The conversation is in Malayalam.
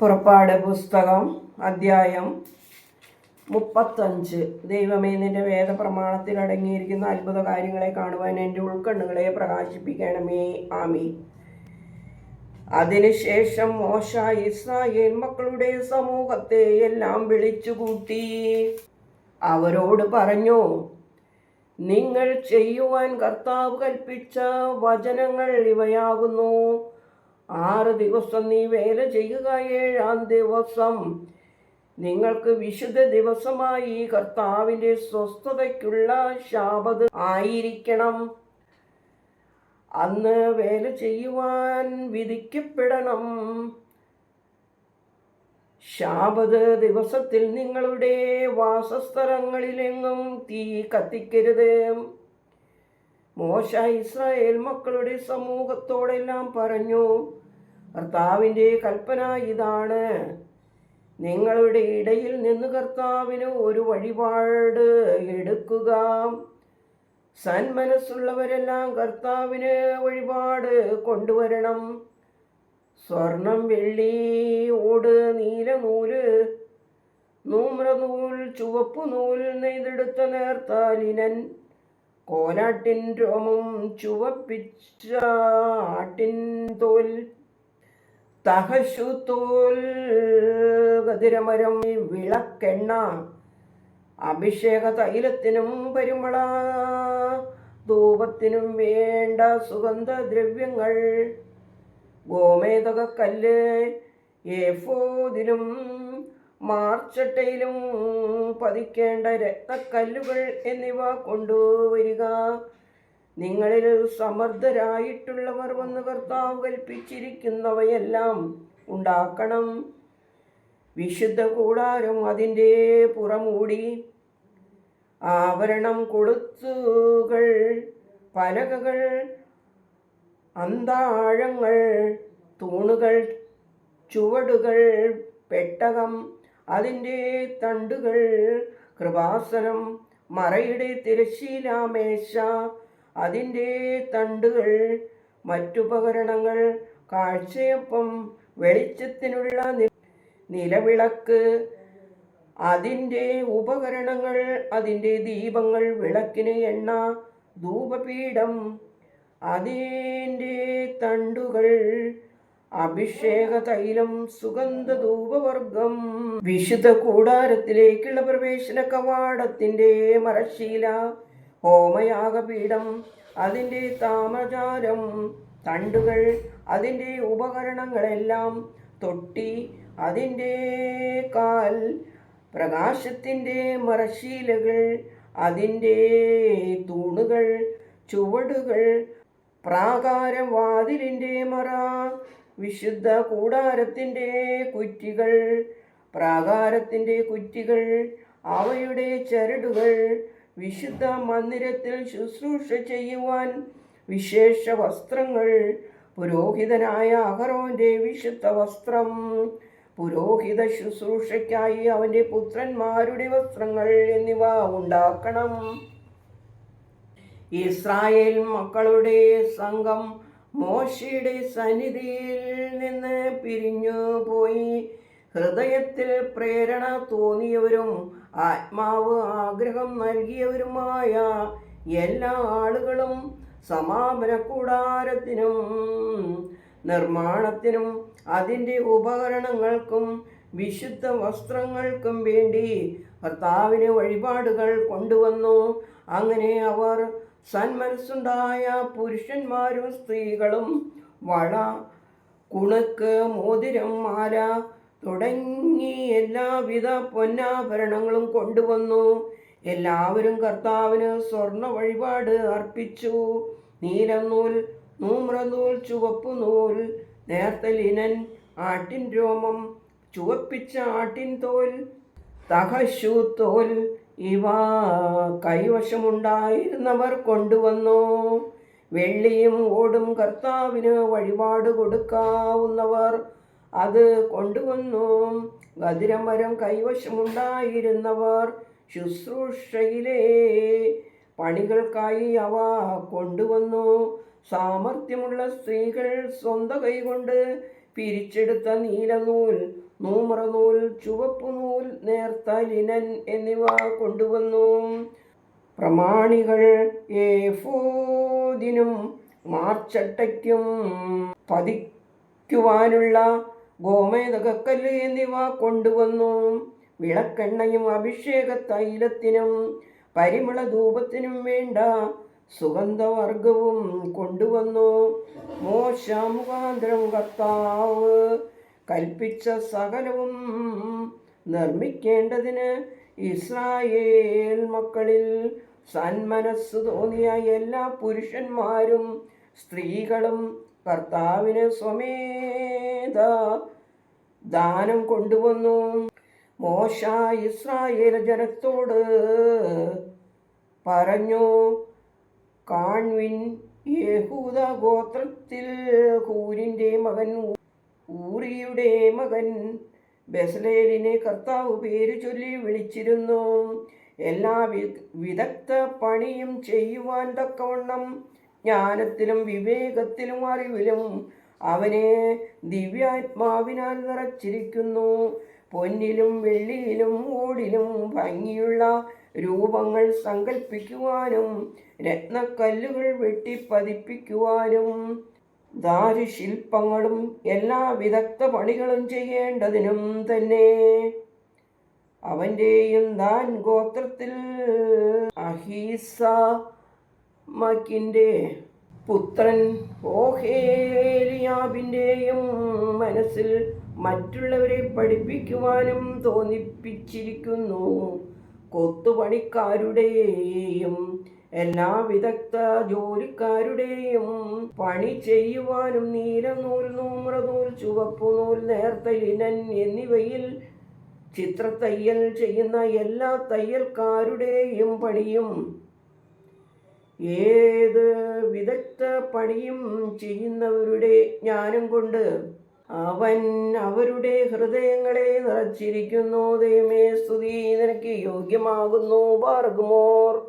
പുറപ്പാട് പുസ്തകം അദ്ധ്യായം മുപ്പത്തഞ്ച്. ദൈവമേ നിന്റെ വേദപ്രമാണത്തിൽ അടങ്ങിയിരിക്കുന്ന അത്ഭുത കാര്യങ്ങളെ കാണുവാൻ എന്റെ ഉൾക്കണ്ണുകളെ പ്രകാശിപ്പിക്കണമേ. ആമി അതിനുശേഷം മോശ ഇസ്രായേൽ മക്കളുടെ സമൂഹത്തെ എല്ലാം വിളിച്ചുകൂട്ടി. അവരോട് പറഞ്ഞു നിങ്ങൾ ചെയ്യുവാൻ കർത്താവ് കൽപ്പിച്ച വചനങ്ങൾ ഇവയാകുന്നു. ആറ് ദിവസം നീ വേല ചെയ്യുക ഏഴാം ദിവസം. നിങ്ങൾക്ക് വിശുദ്ധ ദിവസമായി കർത്താവിന്റെ സ്വസ്ഥതയ്ക്കുള്ള ശാപത് ആയിരിക്കണം. അന്ന് വേല ചെയ്യുവാൻ വിധിക്കപ്പെടണം. ശാപത് ദിവസത്തിൽ നിങ്ങളുടെ വാസസ്ഥലങ്ങളിലെങ്ങും തീ കത്തിക്കരുത്. മോശ ഇസ്രായേൽ മക്കളുടെ സമൂഹത്തോടെല്ലാം പറഞ്ഞു കർത്താവിന്റെ കൽപ്പന ഇതാണ്. നിങ്ങളുടെ ഇടയിൽ നിന്ന് കർത്താവിന് ഒരു വഴിപാട് എടുക്കുക. സന്മനസ്സുള്ളവരെല്ലാം കർത്താവിന് വഴിപാട് കൊണ്ടുവരണം. സ്വർണം വെള്ളി ഓട് നീലനൂൽ നൂമ്രനൂൽ ചുവപ്പു നൂൽ നെയ്തെടുത്ത നേർത്താലിനൻ കോലാട്ടിൻ രോമം ചുവപ്പിച്ച ആട്ടിൻ തോൽ തഹശു തോൽ ഗതിരമരം വിളക്കെണ്ണ അഭിഷേക തൈലത്തിനും പരിമള ധൂപത്തിനും വേണ്ട സുഗന്ധദ്രവ്യങ്ങൾ ഗോമേതക കല്ല് ഏഫോദിലും മാർച്ചട്ടയിലും പതിക്കേണ്ട രക്തക്കല്ലുകൾ എന്നിവ കൊണ്ടുവരിക. നിങ്ങളിൽ സമർത്ഥരായിട്ടുള്ളവർ വന്ന് കർത്താവ് കൽപ്പിച്ചിരിക്കുന്നവയെല്ലാം ഉണ്ടാക്കണം. വിശുദ്ധ കൂടാരം അതിന്റെ പുറമൂടി ആവരണം കൊളുത്തുകൾ പലകകൾ അന്താഴങ്ങൾ തൂണുകൾ ചുവടുകൾ പെട്ടകം അതിന്റെ തണ്ടുകൾ കൃപാസനം മറയുടെ തിരശീലാമേശ അതിന്റെ തണ്ടുകൾ മറ്റുപകരണങ്ങൾ കാഴ്ചയൊപ്പം വെളിച്ചത്തിനുള്ള നിലവിളക്ക് അതിന്റെ ഉപകരണങ്ങൾ അതിന്റെ ദീപങ്ങൾ വിളക്കിന് എണ്ണ ധൂപപീഠം അതിന്റെ തണ്ടുകൾ അഭിഷേക തൈലം സുഗന്ധ ധൂപവർഗം വിശുദ്ധ കൂടാരത്തിലേക്കുള്ള പ്രവേശന കവാടത്തിന്റെ മറശീല ഹോമയാഗപീഠം അതിന്റെ താമചാരം തണ്ടുകൾ അതിന്റെ ഉപകരണങ്ങളെല്ലാം തൊട്ടി അതിന്റെ കാൽ പ്രകാശത്തിന്റെ മറശീലകൾ അതിന്റെ തൂണുകൾ ചുവടുകൾ പ്രാകാരവാതിലിന്റെ മറ വിശുദ്ധ കൂടാരത്തിന്റെ കുറ്റികൾ പ്രാകാരത്തിന്റെ കുറ്റികൾ അവയുടെ ചരടുകൾ വിശുദ്ധ മന്ദിരത്തിൽ ശുശ്രൂഷ ചെയ്യുവാൻ വിശേഷ വസ്ത്രങ്ങൾ പുരോഹിതനായ അഹറോന്റെ വിശുദ്ധ വസ്ത്രം പുരോഹിത ശുശ്രൂഷയ്ക്കായി അവന്റെ പുത്രന്മാരുടെ വസ്ത്രങ്ങൾ എന്നിവ ഉണ്ടാക്കണം. ഇസ്രായേൽ മക്കളുടെ സംഘം മോശയുടെ സന്നിധിയിൽ നിന്ന് പിരിഞ്ഞു പോയി ഹൃദയത്തിൽ പ്രേരണ തോന്നിയവരും ആത്മാവ് ആഗ്രഹം നൽകിയവരുമായ എല്ലാ ആളുകളും സമാപന കൂടാരത്തിനും നിർമ്മാണത്തിനും അതിന്റെ ഉപകരണങ്ങൾക്കും വിശുദ്ധ വസ്ത്രങ്ങൾക്കും വേണ്ടി ഭർത്താവിന് വഴിപാടുകൾ കൊണ്ടുവന്നു. അങ്ങനെ അവർ സന്മനസ്സുണ്ടായ പുരുഷന്മാരും സ്ത്രീകളും വള കുണുക്ക് മോതിരം മാല തുടങ്ങി എല്ലാവിധ പൊന്നാഭരണങ്ങളും കൊണ്ടുവന്നു. എല്ലാവരും കർത്താവിന് സ്വർണ വഴിപാട് അർപ്പിച്ചു. നീലനൂൽ നൂമ്രനൂൽ ചുവപ്പു നൂൽ നേർത്ത ലിനൻ ആട്ടിൻ രോമം ചുവപ്പിച്ച ആട്ടിൻ തോൽ തഹശു തോൽ. ഇവ കൈവശമുണ്ടായിരുന്നവർ കൊണ്ടുവന്നു. വെള്ളിയും ഓടും കർത്താവിന് വഴിപാട് കൊടുക്കാവുന്നവർ അത് കൊണ്ടുവന്നു. ഗതിരമരം കൈവശമുണ്ടായിരുന്നവർ ശുശ്രൂഷയിലെ പണികൾക്കായി അവ കൊണ്ടുവന്നു. സാമർഥ്യമുള്ള സ്ത്രീകൾ സ്വന്തം കൈകൊണ്ട് പിരിച്ചെടുത്ത നീലനൂൽ നൂമറനൂൽ ചുവപ്പുനൂൽ ചുവപ്പു നൂൽ നേർത്ത ലിനൻ എന്നിവ കൊണ്ടുവന്നു. പ്രമാണികൾ ഏഫോദിനും മാർച്ചട്ടയ്ക്കും പതിക്കുവാനുള്ള ഗോമേതകക്കല്ല് എന്നിവ കൊണ്ടുവന്നു. വിളക്കെണ്ണയും അഭിഷേക തൈലത്തിനും പരിമള ധൂപത്തിനും വേണ്ട സുഗന്ധവർഗവും കൊണ്ടുവന്നു. മോശ മുഖാന്തരം കർത്താവ് കൽപ്പിച്ച സകലവും നിർമ്മിക്കേണ്ടതിന് ഇസ്രായേൽ മക്കളിൽ സന്മനസ് തോന്നിയ എല്ലാ പുരുഷന്മാരും സ്ത്രീകളും കർത്താവിന് സ്വമേധ ദാനം കൊണ്ടുവന്നു. മോശ ഇസ്രായേൽ ജനത്തോട് പറഞ്ഞു കാൺവിൻ യഹൂദ ഗോത്രത്തിൽ ഹൂരിന്റെ മകൻ ഊറിയുടെ മകൻ ബെസലേലിനെ കർത്താവ് പേര് ചൊല്ലി വിളിച്ചിരുന്നു. എല്ലാ വിദഗ്ധ പണിയും ചെയ്യുവാൻ തക്കവണ്ണം ജ്ഞാനത്തിലും വിവേകത്തിലും അറിവിലും അവനെ ദിവ്യാത്മാവിനാൽ നിറച്ചിരിക്കുന്നു. പൊന്നിലും വെള്ളിയിലും ഓടിലും ഭംഗിയുള്ള രൂപങ്ങൾ സങ്കല്പിക്കുവാനും രത്നക്കല്ലുകൾ വെട്ടിപ്പതിപ്പിക്കുവാനും ദാരുശില്പങ്ങളും എല്ലാ വിദഗ്ധ പണികളും ചെയ്യേണ്ടതിനും തന്നെ അവന്റെയും ദാൻ ഗോത്രത്തിൽ അഹീസ മക്കിന്റെ പുത്രൻ ഓഹേലിയാബിന്റെയും മനസ്സിൽ മറ്റുള്ളവരെ പഠിപ്പിക്കുവാനും തോന്നിപ്പിച്ചിരിക്കുന്നു. കൊത്തുപണിക്കാരുടെയും എല്ലാ വിദഗ്ധ ജോലിക്കാരുടെയും പണി ചെയ്യുവാനും നീലനൂൽ നൂമ്രനൂൽ ചുവപ്പു നൂൽ നേർത്ത ലിനൻ എന്നിവയിൽ ചിത്രത്തയ്യൽ ചെയ്യുന്ന എല്ലാ തയ്യൽക്കാരുടെയും പണിയും ഏത് വിദഗ്ധ പണിയും ചെയ്യുന്നവരുടെ ജ്ഞാനം കൊണ്ട് അവൻ അവരുടെ ഹൃദയങ്ങളെ നിറച്ചിരിക്കുന്നു. ദൈവമേ സ്തുതി. നിനക്ക് യോഗ്യമാകുന്നു. പാർക്കുമോർ